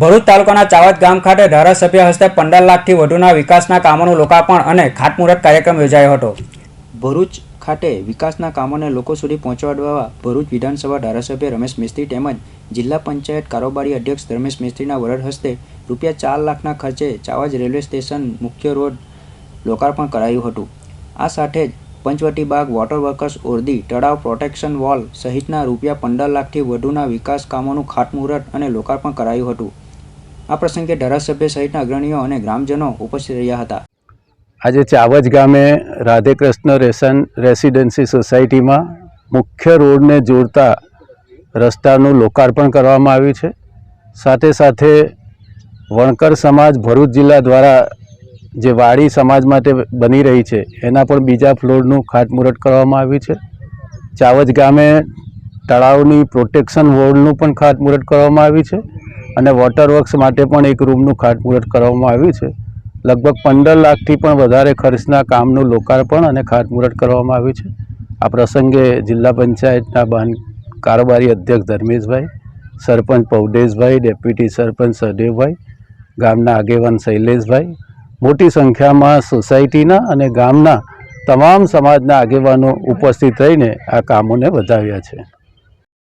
ભરૂચ તાલુકાના ચાવત ગામ ખાતે ધારાસભ્ય હસ્તે પંદર લાખથી વધુના વિકાસના કામોનું લોકાર્પણ અને ખાતમુહૂર્ત કાર્યક્રમ યોજાયો હતો. ભરૂચ ખાતે વિકાસના કામોને લોકો સુધી પહોંચાડવા ભરૂચ વિધાનસભા ધારાસભ્ય રમેશ મિસ્ત્રી તેમજ જિલ્લા પંચાયત કારોબારી અધ્યક્ષ ધર્મેશ મિસ્ત્રીના વરદ હસ્તે રૂપિયા ચાર લાખના ખર્ચે ચાવજ રેલવે સ્ટેશન મુખ્ય રોડ લોકાર્પણ કરાયું હતું. આ સાથે જ પંચવટી બાગ વોટર વર્કર્સ ઓરડી, તળાવ પ્રોટેક્શન વોલ સહિતના રૂપિયા પંદર લાખથી વધુના વિકાસ કામોનું ખાતમુહૂર્ત અને લોકાર્પણ કરાયું હતું. આ પ્રસંગે ધારાસભ્ય સહિતના અગ્રણીઓ અને ગ્રામજનો ઉપસ્થિત રહ્યા હતા. આજે ચાવજ ગામે રાધેકૃષ્ણ રેશન રેસિડેન્સી સોસાયટીમાં મુખ્ય રોડને જોડતા રસ્તાનું લોકાર્પણ કરવામાં આવ્યું છે. સાથે સાથે વણકર સમાજ ભરૂચ જિલ્લા દ્વારા જે વાડી સમાજ માટે બની રહી છે, એના પણ બીજા ફ્લોરનું ખાતમુહૂર્ત કરવામાં આવ્યું છે. ચાવજ ગામે તળાવની પ્રોટેક્શન વોર્ડનું પણ ખાતમુહૂર્ત કરવામાં આવ્યું છે. અને વોટર વર્ક્સ માટે પણ એક રૂમનું ખાતમુહૂર્ત કરવામાં આવ્યું છે. લગભગ પંદર લાખથી પણ વધારે ખર્ચના કામનું લોકાર્પણ અને ખાતમુહૂર્ત કરવામાં આવ્યું છે. આ પ્રસંગે જિલ્લા પંચાયતના બાન કારોબારી અધ્યક્ષ ધર્મેશભાઈ, સરપંચ પૌડેશભાઈ, ડેપ્યુટી સરપંચ સદેવભાઈ, ગામના આગેવાન શૈલેષભાઈ, મોટી સંખ્યામાં સોસાયટીના અને ગામના તમામ સમાજના આગેવાનો ઉપસ્થિત રહીને આ કામોને વધાવ્યા છે.